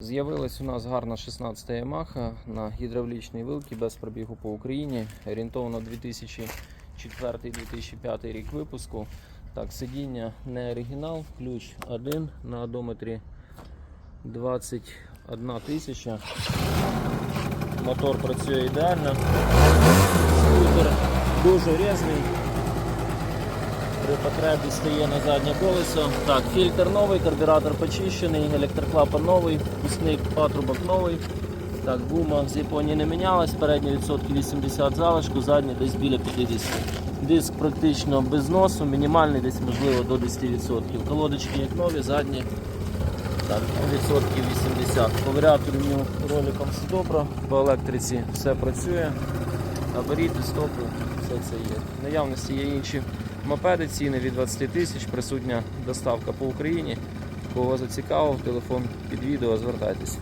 З'явилась у нас гарна 16 Yamaha на гідравлічній вилці без пробігу по Україні. Орієнтовно 2004-2005 рік випуску. Так, сидіння не оригінал, ключ один на одометрі 21 тисяча. Мотор працює ідеально. Скутер дуже різний. При потребі стає на заднє колесо. Так, фільтр новий, карбюратор почищений, електроклапан новий, впускник патрубок новий. Так, гума з Японії не мінялась, передні відсотки 80 залишку, задні десь біля 50. Диск практично без носу, мінімальний десь можливо до 10%. Колодочки як нові, задні так, відсотків 80. По варіатору в роликом все добре, по електриці все працює. Габаріти, стопи, все це є. Наявності є інші мопеди, ціни від 20 тисяч, присутня доставка по Україні. Кого зацікавив, телефон під відео, звертайтеся.